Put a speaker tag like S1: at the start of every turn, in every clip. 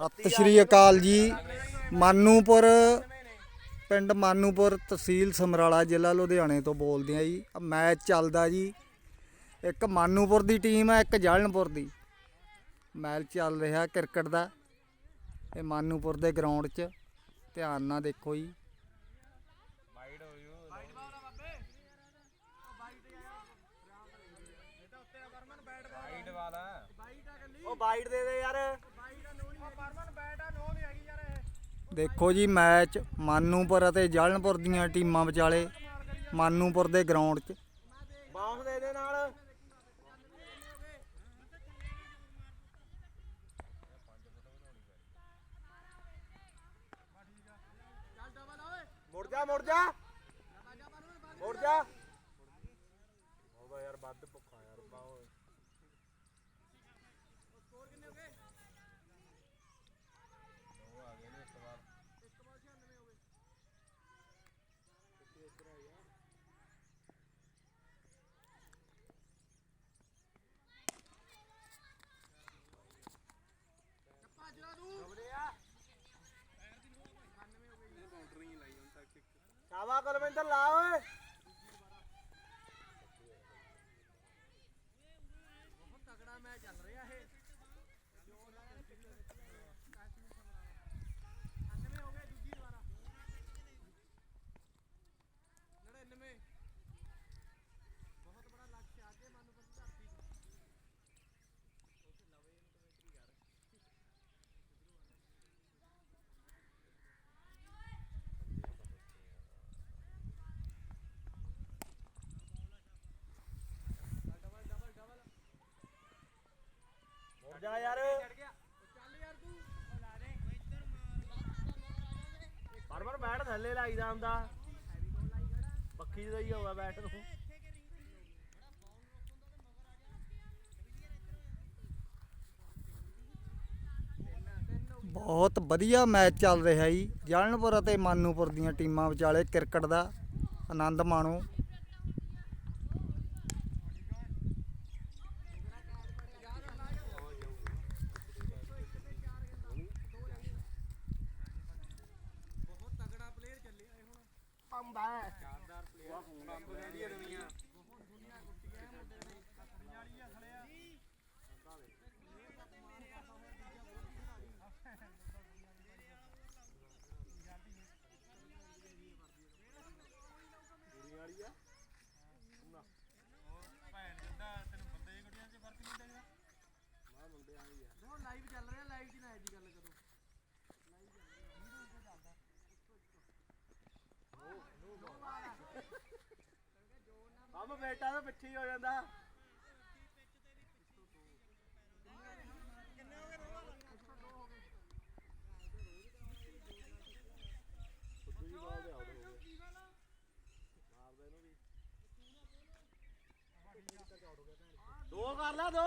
S1: ਸਤਿ ਸ਼੍ਰੀ ਅਕਾਲ ਜੀ। ਮਾਨੂਪੁਰ, ਪਿੰਡ ਮਾਨੂਪੁਰ ਤਹਿਸੀਲ ਸਮਰਾਲਾ ਜ਼ਿਲ੍ਹਾ ਲੁਧਿਆਣੇ ਤੋਂ ਬੋਲਦੇ ਆ ਜੀ। ਮੈਚ ਚੱਲਦਾ ਜੀ। ਇੱਕ ਮਾਨੂਪੁਰ ਦੀ ਟੀਮ ਹੈ ਇੱਕ ਜਲਨਪੁਰ ਦੀ। ਮੈਚ ਚੱਲ ਰਿਹਾ ਕ੍ਰਿਕਟ ਦਾ। ਇਹ ਮਾਨੂਪੁਰ ਦੇ ਗਰਾਊਂਡ 'ਚ। ਧਿਆਨ ਨਾਲ ਦੇਖੋ ਜੀ।
S2: ਉਹ ਬਾਈਟ ਦੇ ਦੇ ਯਾਰ।
S1: ਦੇਖੋ ਜੀ ਮੈਚ ਮਾਨੂਪੁਰ ਅਤੇ ਜਲਨਪੁਰ ਦੀਆਂ ਟੀਮਾਂ ਵਿਚਾਲੇ ਮਾਨੂਪੁਰ ਦੇ ਗਰਾਊਂਡ 'ਚ।
S2: ਬਾਉਂਸ ਦੇ ਦੇ ਨਾਲ। ਮੁੜ ਜਾ ਮੁੜ ਜਾ। ਮੁੜ ਜਾ। ਉਹਦਾ ਯਾਰ ਵੱਧ ਭੁੱਖਾ ਯਾਰ ਬਾਹੋ ਸ਼ਾਬਾ ਕੁਲਵਿੰਦਰ ਲਾ ਓਏ ਮੁੜ ਜਾ ਯਾਰ ਪਰ ਪਰ ਬੈਟ ਥੱਲੇ ਲਾਈਦਾ ਹੁੰਦਾ। ਪੱਖੀ ਦਾ ਹੀ ਹੋਗਾ ਬੈਟ ਨੂੰ।
S1: ਬਹੁਤ ਵਧੀਆ ਮੈਚ ਚੱਲ ਰਿਹਾ ਜੀ। ਜਲਨਪੁਰ ਅਤੇ ਮਾਨੂਪੁਰ ਦੀਆਂ ਟੀਮਾਂ ਵਿਚਾਲੇ ਕ੍ਰਿਕਟ ਦਾ ਆਨੰਦ ਮਾਣੋ।
S2: ਬਾਪੂ ਰਹਿੰਦੀ ਦੁਨੀਆ ਕੁੱਟੀਆਂ ਮੁੰਡੇ ਨੇ 40 ਅਸਲੇ ਆ ਕੰਮ ਬੇਟਾ ਤਾਂ ਪਿੱਛੇ ਹੀ ਹੋ ਜਾਂਦਾ। ਦੋ ਕਰ ਲਾ ਦੋ।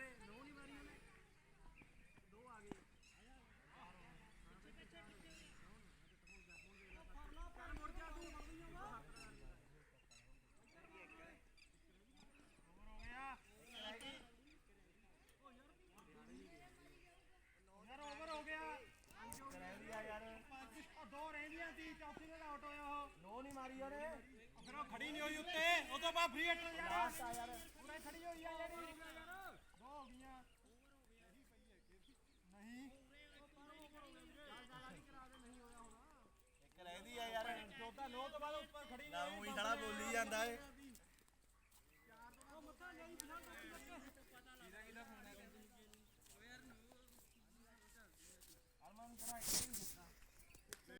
S2: ਨੋ ਨਹੀਂ ਮਾਰੀ ਉਹਨੇ
S3: ਫਿਰ ਉਹ ਖੜੀ ਨਹੀਂ ਹੋਈ ਉੱਤੇ। ਉਹ ਤੋਂ ਬਾਅਦ ਫ੍ਰੀ ਹਿੱਟ ਯਾਰ। ਪੂਰਾ ਖੜੀ ਹੋਈ ਆ ਜਿਹੜੀ ਦੋ ਹੋ ਗਈਆਂ। ਨਹੀਂ।
S2: ਇੱਕ ਰਹਿੰਦੀ ਆ ਯਾਰ।
S3: ਚੌਥਾ ਨੋ ਤੋਂ ਬਾਅਦ ਉੱਪਰ ਖੜੀ
S2: ਨਾ
S3: ਨਹੀਂ
S2: ਉਹੀ ਸਾਲਾ ਬੋਲੀ ਜਾਂਦਾ ਏ।
S3: ਅਰਮਨ ਕਰਾ